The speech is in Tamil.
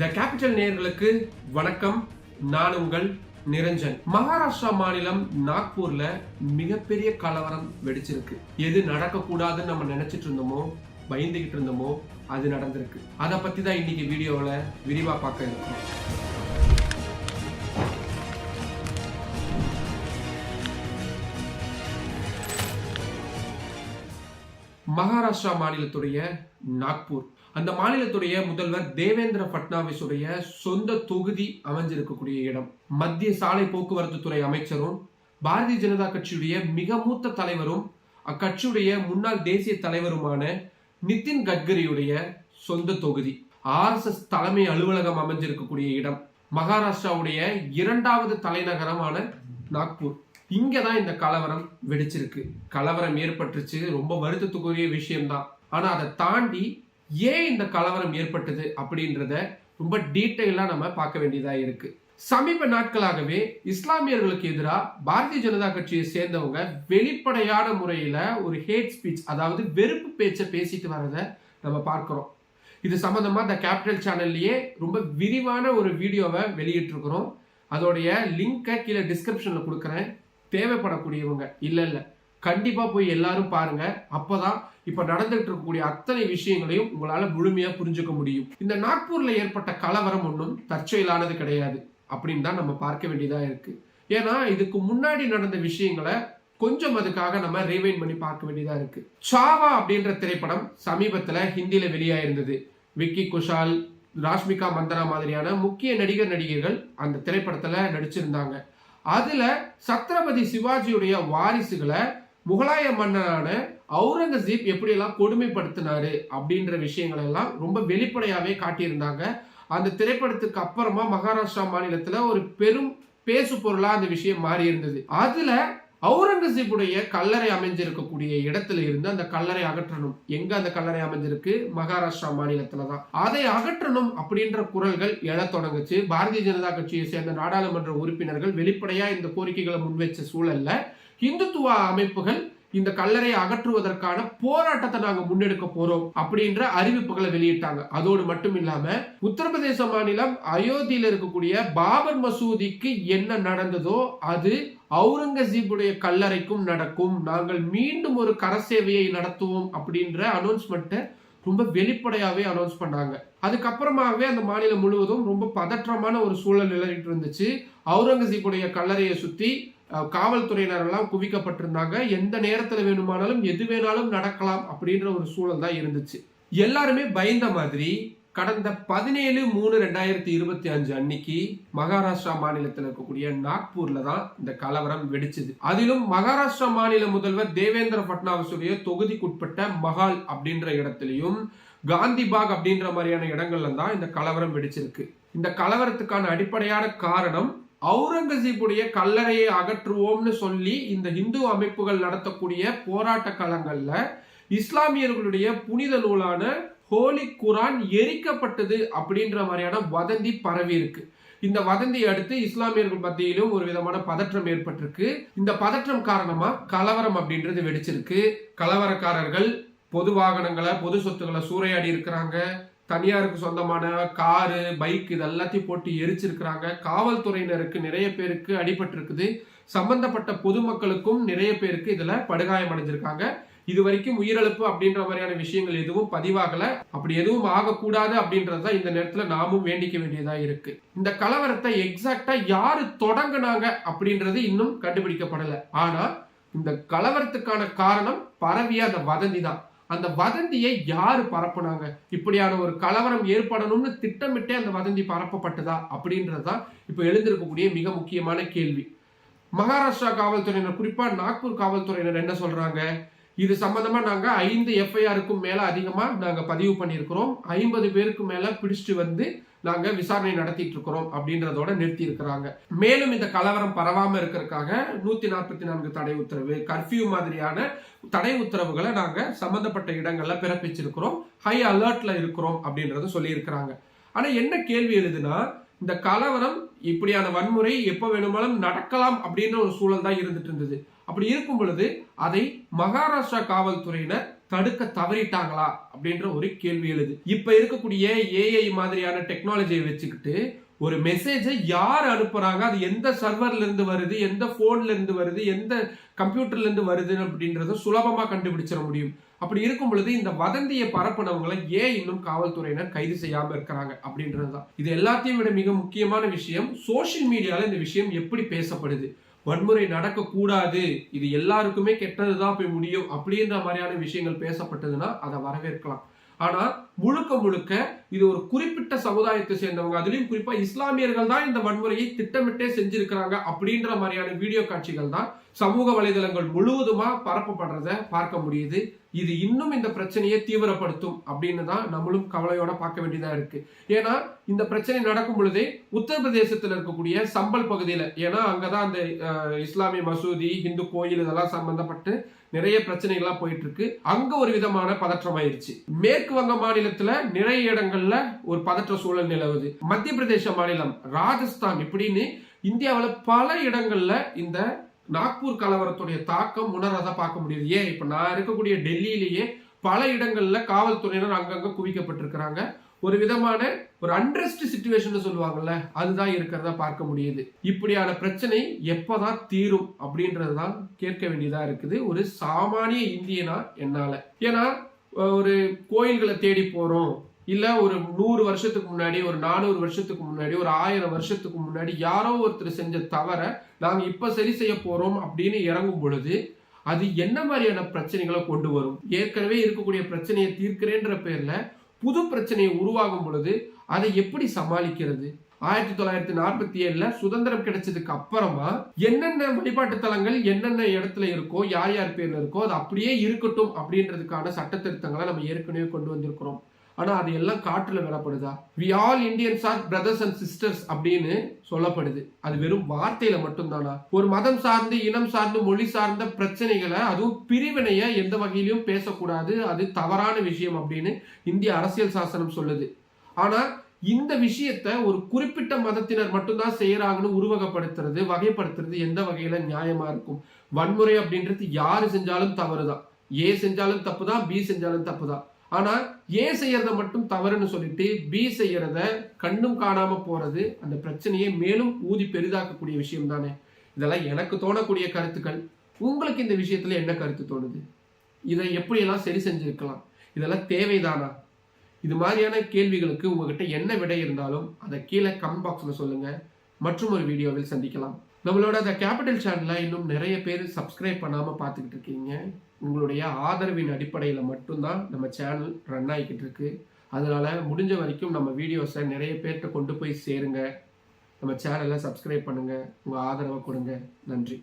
த கேபிட்டல் நேர்களுக்கு வணக்கம். நான் உங்கள் நிரஞ்சன். மகாராஷ்டிரா மாநிலம் நாக்பூர்ல மிகப்பெரிய கலவரம் வெடிச்சிருக்கு. எது நடக்கக்கூடாதுன்னு நம்ம நினைச்சிட்டு இருந்தோமோ பயந்துகிட்டு இருந்தோமோ அது நடந்திருக்கு. அதை பத்தி தான் இன்னைக்கு வீடியோவில் விரிவா பார்க்க இருக்கோம் மகாராஷ்டிரா மாநிலத்துடைய நாக்பூர். அந்த மாநிலத்துடைய முதல்வர் தேவேந்திர பட்னாவிஸுடைய சொந்த தொகுதி அமைஞ்சிருக்கக்கூடிய இடம். மத்திய சாலை போக்குவரத்து துறை அமைச்சரும் பாரதிய ஜனதா கட்சியுடைய மிக மூத்த தலைவரும் அக்கட்சியுடைய முன்னாள் தேசிய தலைவருமான நிதின் கட்கரியுடைய சொந்த தொகுதி. ஆர்எஸ்எஸ் தலைமை அலுவலகம் அமைஞ்சிருக்கக்கூடிய இடம். மகாராஷ்டிராவுடைய இரண்டாவது தலைநகரமான நாக்பூர். இங்கே தான் இந்த கலவரம் வெடிச்சிருக்கு. கலவரம் ஏற்பட்டுச்சு ரொம்ப வருத்தத்துக்குரிய விஷயம்தான். ஆனா அதை தாண்டி ஏன் இந்த கலவரம் ஏற்பட்டது அப்படின்றத ரொம்ப டீட்டெயிலாக நம்ம பார்க்க வேண்டியதாக இருக்கு. சமீப நாட்களாகவே இஸ்லாமியர்களுக்கு எதிராக பாரதிய ஜனதா கட்சியை சேர்ந்தவங்க வெளிப்படையான முறையில் ஒரு ஹேட் ஸ்பீச் அதாவது வெறுப்பு பேச்சை பேசிட்டு வரதை நம்ம பார்க்குறோம். இது சம்மந்தமாக த கேபிட்டல் சேனல்லையே ரொம்ப விரிவான ஒரு வீடியோவை வெளியிட்டிருக்கிறோம். அதோடைய லிங்கை கீழே டிஸ்கிரிப்ஷனில் கொடுக்குறேன். தேவைப்படக்கூடியவங்க. இல்லை இல்லை. கண்டிப்பாக போய் எல்லாரும் பாருங்க. அப்போதான் இப்போ நடந்துகிட்டு இருக்கக்கூடிய அத்தனை விஷயங்களையும் உங்களால் முழுமையாக புரிஞ்சுக்க முடியும். இந்த நாக்பூரில் ஏற்பட்ட கலவரம் ஒன்றும் தற்செயலானது கிடையாது அப்படின்னு தான் நம்ம பார்க்க வேண்டியதாக இருக்கு. ஏன்னா இதுக்கு முன்னாடி நடந்த விஷயங்களை கொஞ்சம் அதுக்காக நம்ம ரீவைன் பண்ணி பார்க்க வேண்டியதா இருக்கு. சாவா அப்படின்ற திரைப்படம் சமீபத்துல ஹிந்தியில வெளியாயிருந்தது. விக்கி குஷால் ராஷ்மிகா மந்தனா மாதிரியான முக்கிய நடிகர் நடிகர்கள் அந்த திரைப்படத்துல நடிச்சிருந்தாங்க. அதுல சத்ரபதி சிவாஜியுடைய வாரிசுகளை முகலாய மன்னரான அவுரங்கசீப் எப்படியெல்லாம் கொடுமைப்படுத்தினாரு அப்படின்ற விஷயங்கள் எல்லாம் ரொம்ப வெளிப்படையாகவே காட்டியிருந்தாங்க. அந்த திரைப்படத்துக்கு அப்புறமா மகாராஷ்டிரா மாநிலத்தில் ஒரு பெரும் பேசு பொருளாக அந்த விஷயம் மாறி இருந்தது அதில் அவுரங்கசீப்புடைய கல்லறை அமைஞ்சிருக்கக்கூடிய இடத்துல இருந்து அந்த கல்லறை அகற்றணும். எங்க அந்த கல்லறை அமைஞ்சிருக்கு? மகாராஷ்டிரா மாநிலத்துல தான் அதை அகற்றணும் அப்படின்ற குரல்கள் எழத் தொடங்குச்சு. பாரதிய ஜனதா கட்சியை சேர்ந்த நாடாளுமன்ற உறுப்பினர்கள் வெளிப்படையா இந்த கோரிக்கைகளை முன்வைச்ச சூழல்ல இந்துத்துவ அமைப்புகள் இந்த கல்லறை அகற்றுவதற்கான போராட்டத்தை நாங்க முன்னெடுக்க போறோம் அப்படின்ற அறிவிப்புகளை வெளியிட்டாங்க. அதோடு மட்டும் இல்லாம உத்தரப்பிரதேச மாநிலம் அயோத்தியில இருக்கக்கூடிய பாபர் மசூதிக்கு என்ன நடந்ததோ அது அவுரங்கசீபுடைய கல்லறைக்கும் நடக்கும். நாங்கள் மீண்டும் ஒரு கரசேவையை நடத்துவோம் அப்படின்ற அனௌன்ஸ்மெண்ட்டை ரொம்ப வெளிப்படையாவே அனௌன்ஸ் பண்ணாங்க. அதுக்கப்புறமாவே அந்த மாநிலம் முழுவதும் ரொம்ப பதற்றமான ஒரு சூழல் நிலவிட்டு இருந்துச்சு. அவுரங்கசீபுடைய கல்லறையை சுற்றி காவல்துறையினரெல்லாம் குவிக்கப்பட்டிருந்தாங்க. எந்த நேரத்தில் வேணுமானாலும் எது வேணாலும் நடக்கலாம் அப்படின்ற ஒரு சூழல் தான் இருந்துச்சு. எல்லாருமே பயந்த மாதிரி கடந்த பதினேழு மூணு ரெண்டாயிரத்தி இருபத்தி அஞ்சு அன்னைக்கு மகாராஷ்டிரா மாநிலத்தில் இருக்கக்கூடிய நாக்பூர்ல தான் இந்த கலவரம் வெடிச்சது. அதிலும் மகாராஷ்டிரா மாநில முதல்வர் தேவேந்திர பட்னாவிஸுடைய தொகுதிக்குட்பட்ட மகால் அப்படின்ற இடத்துலையும் காந்திபாக் அப்படின்ற மாதிரியான இடங்கள்ல தான் இந்த கலவரம் வெடிச்சிருக்கு. இந்த கலவரத்துக்கான அடிப்படையான காரணம் அவுரங்கசீப்புடைய கல்லறையை அகற்றுவோம்னு சொல்லி இந்த இந்து அமைப்புகள் நடத்தக்கூடிய போராட்ட காலங்களில் இஸ்லாமியர்களுடைய புனித நூலான ஹோலி குரான் எரிக்கப்பட்டது அப்படின்ற மாதிரியான வதந்தி பரவி இருக்கு. இந்த வதந்தியை அடுத்து இஸ்லாமியர்கள் மத்தியிலும் ஒரு விதமான பதற்றம் ஏற்பட்டிருக்கு. இந்த பதற்றம் காரணமா கலவரம் அப்படின்றது வெடிச்சிருக்கு. கலவரக்காரர்கள் பொது வாகனங்களை பொது சொத்துக்களை சூறையாடி இருக்கிறாங்க. தனியாருக்கு சொந்தமான காரு பைக் இது எல்லாத்தையும் போட்டு எரிச்சிருக்கிறாங்க. காவல்துறையினருக்கு நிறைய பேருக்கு அடிபட்டிருக்குது. சம்பந்தப்பட்ட பொதுமக்களுக்கும் நிறைய பேருக்கு இதுல படுகாயம் அடைஞ்சிருக்காங்க. இது வரைக்கும் உயிரிழப்பு அப்படின்ற மாதிரியான விஷயங்கள் எதுவும் பதிவாகல. அப்படி எதுவும் ஆகக்கூடாது அப்படின்றத இந்த நேரத்துல நாமும் வேண்டிக்க வேண்டியதா இருக்கு. இந்த கலவரத்தை எக்ஸாக்டா யாரு தொடங்குனாங்க அப்படின்றது இன்னும் கண்டுபிடிக்கப்படல. ஆனா இந்த கலவரத்துக்கான காரணம் பரவிய அந்த வதந்தி தான் அந்த வதந்தியை யாரு பரப்புனாங்க? இப்படியான ஒரு கலவரம் ஏற்படணும்னு திட்டமிட்டே அந்த வதந்தி பரப்பப்பட்டதா அப்படின்றதுதான் இப்போ எழுந்திருக்கக்கூடிய மிக முக்கியமான கேள்வி. மகாராஷ்டிரா காவல்துறையினர் குறிப்பா நாக்பூர் காவல்துறையினர் என்ன சொல்றாங்க? இது சம்பந்தமா நாங்க ஐந்து எஃப்ஐஆருக்கும் மேல அதிகமா நாங்க பதிவு பண்ணியிருக்கிறோம். ஐம்பது பேருக்கு மேல பிடிச்சிட்டு வந்து நாங்க விசாரணை நடத்திட்டு இருக்கிறோம் அப்படின்றதோட நிறுத்தி இருக்கிறாங்க மேலும் இந்த கலவரம் பரவாம இருக்கிறதுக்காக நூத்தி நாற்பத்தி நான்கு தடை உத்தரவு கர்ஃபியூ மாதிரியான தடை உத்தரவுகளை நாங்க சம்பந்தப்பட்ட இடங்கள்ல பிறப்பிச்சிருக்கிறோம். ஹை அலர்ட்ல இருக்கிறோம் அப்படின்றத சொல்லியிருக்கிறாங்க. ஆனா என்ன கேள்வி எழுதுனா இந்த கலவரம் இப்படியான வன்முறை எப்ப வேணுமாலும் நடக்கலாம் அப்படின்ற ஒரு சூழல் தான் இருந்துட்டு இருந்தது. அப்படி இருக்கும் பொழுது அதை மகாராஷ்டிரா காவல்துறையினர் தடுக்க தவறிட்டாங்களா அப்படின்ற ஒரு கேள்வி எழுது. இப்ப இருக்கக்கூடிய ஏஐ மாதிரியான டெக்னாலஜியை வச்சுக்கிட்டு ஒரு மெசேஜை யார் அனுப்புறாங்க? அது எந்த சர்வர்ல இருந்து வருது? எந்த போன்ல இருந்து வருது? எந்த கம்ப்யூட்டர்ல இருந்து வருது அப்படின்றத சுலபமா கண்டுபிடிச்சிட முடியும். அப்படி இருக்கும் பொழுது இந்த வதந்தியை பரப்புனவங்களை ஏன் இன்னும் காவல்துறையினர் கைது செய்யாம இருக்கிறாங்க அப்படின்றதுதான். இது எல்லாத்தையும் விட மிக முக்கியமான விஷயம் சோஷியல் மீடியால இந்த விஷயம் எப்படி பேசப்படுது? வன்முறை நடக்கக்கூடாது. இது எல்லாருக்குமே கெட்டதுதான் போய் முடியும். அப்படின்ற மாதிரியான விஷயங்கள் பேசப்பட்டதுன்னா அதை வரவேற்கலாம். ஆனால் முழுக்க முழுக்க இது ஒரு குறிப்பிட்ட சமுதாயத்தை சேர்ந்தவங்க. அதுலயும் குறிப்பா இஸ்லாமியர்கள் தான் இந்த வன்முறையை திட்டமிட்டே செஞ்சிருக்கிறாங்க அப்படின்ற மாதிரியான வீடியோ காட்சிகள் தான் சமூக வலைதளங்கள் முழுவதுமா பரப்பப்படுறத பார்க்க முடியுது. இது இன்னும் இந்த பிரச்சனையை தீவிரப்படுத்தும் அப்படின்னு தான் நம்மளும் கவலையோட பார்க்க வேண்டியதா இருக்கு. ஏன்னா இந்த பிரச்சனை நடக்கும் பொழுதே உத்தரப்பிரதேசத்தில் இருக்கக்கூடிய சம்பல் பகுதியில ஏன்னா அங்கதான் அந்த இஸ்லாமிய மசூதி இந்து கோயில் இதெல்லாம் சம்பந்தப்பட்டு நிறைய பிரச்சனைகள்லாம் போயிட்டு இருக்கு அங்க ஒரு விதமான பதற்றம் ஆயிருச்சு. மேற்கு வங்க மாநிலத்துல நிறைய இடங்கள்ல ஒரு பதற்ற சூழல் நிலவுது. மத்திய பிரதேச மாநிலம் ராஜஸ்தான் இப்படின்னு இந்தியாவில் பல இடங்கள்ல இந்த நாக்பூர் கலவரத்துடைய தாக்கம் உணரத பார்க்க முடியுது. ஏன்? இப்ப நான் இருக்கக்கூடிய டெல்லியிலேயே பல இடங்கள்ல காவல்துறையினர் அங்கங்க குவிக்கப்பட்டிருக்கிறாங்க. ஒரு விதமான ஒரு அண்ட்ரஸ்ட் சுச்சுவேஷன் சொல்லுவாங்கல்ல அதுதான் இருக்கிறதா பார்க்க முடியுது. இப்படியான பிரச்சனை எப்பதான் தீரும் அப்படின்றதுதான் கேட்க வேண்டியதா இருக்குது. ஒரு சாமானிய இந்தியனா என்னால? ஏன்னா ஒரு கோயில்களை தேடி போறோம். இல்ல ஒரு நூறு வருஷத்துக்கு முன்னாடி ஒரு நானூறு வருஷத்துக்கு முன்னாடி ஒரு ஆயிரம் வருஷத்துக்கு முன்னாடி யாரோ ஒருத்தர் செஞ்ச தவற நாங்க இப்ப சரி செய்ய போறோம் அப்படின்னு இறங்கும் பொழுது அது என்ன மாதிரியான பிரச்சனைகளை கொண்டு வரும்? ஏற்கனவே இருக்கக்கூடிய பிரச்சனையை தீர்க்கிறேன்ற பேர்ல புது பிரச்சனையை உருவாகும் பொழுது அதை எப்படி சமாளிக்கிறது? ஆயிரத்தி தொள்ளாயிரத்தி நாற்பத்தி ஏழுல சுதந்திரம் கிடைச்சதுக்கு அப்புறமா என்னென்ன வழிபாட்டு தலங்கள் என்னென்ன இடத்துல இருக்கோ யார் யார் பேர்ல இருக்கோ அது அப்படியே இருக்கட்டும் அப்படின்றதுக்கான சட்ட திருத்தங்களை நம்ம ஏற்கனவே கொண்டு வந்திருக்கிறோம். ஆனால் அது எல்லாம் காற்றில் விடப்படுதா we all Indians are brothers and sisters அப்படின்னு சொல்லப்படுது. அது வெறும் வார்த்தையில மட்டும்தானா? ஒரு மதம் சார்ந்து இனம் சார்ந்து மொழி சார்ந்த பிரச்சனைகளை அதுவும் பிரிவினைய எந்த வகையிலும் பேசக்கூடாது. அது தவறான விஷயம் அப்படின்னு இந்திய அரசியல் சாசனம் சொல்லுது. ஆனா இந்த விஷயத்த ஒரு குறிப்பிட்ட மதத்தினர் மட்டும்தான் செய்யறாங்கன்னு உருவகப்படுத்துறது வகைப்படுத்துறது எந்த வகையில நியாயமா இருக்கும்? வன்முறை அப்படின்றது யாரு செஞ்சாலும் தவறுதான். ஏ செஞ்சாலும் தப்புதான் பி செஞ்சாலும் தப்புதான். ஆனால் ஏ செய்யறத மட்டும் தவறுன்னு சொல்லிட்டு பி செய்யறத கண்ணும் காணாம போறது அந்த பிரச்சனையை மேலும் ஊதி பெரிதாக்கக்கூடிய விஷயம் தானே இதெல்லாம் எனக்கு தோணக்கூடிய கருத்துக்கள். உங்களுக்கு இந்த விஷயத்துல என்ன கருத்து தோணுது? இதை எப்படியெல்லாம் சரி செஞ்சிருக்கலாம்? இதெல்லாம் தேவைதானா? இது மாதிரியான கேள்விகளுக்கு உங்ககிட்ட என்ன விடை இருந்தாலும் அதை கீழே கமெண்ட் பாக்ஸில் சொல்லுங்க. மற்றும் ஒரு வீடியோவில் சந்திக்கலாம். நம்மளோட அந்த கேபிட்டல் சேனலை இன்னும் நிறைய பேர் சப்ஸ்கிரைப் பண்ணாமல் பார்த்துக்கிட்டு இருக்கீங்க. உங்களுடைய ஆதரவின் அடிப்படையில் மட்டும்தான் நம்ம சேனல் ரன் ஆகிக்கிட்டு இருக்கு. அதனால் முடிஞ்ச வரைக்கும் நம்ம வீடியோஸை நிறைய பேர்கிட்ட கொண்டு போய் சேருங்க. நம்ம சேனலை சப்ஸ்கிரைப் பண்ணுங்கள் உங்கள் ஆதரவை கொடுங்க. நன்றி.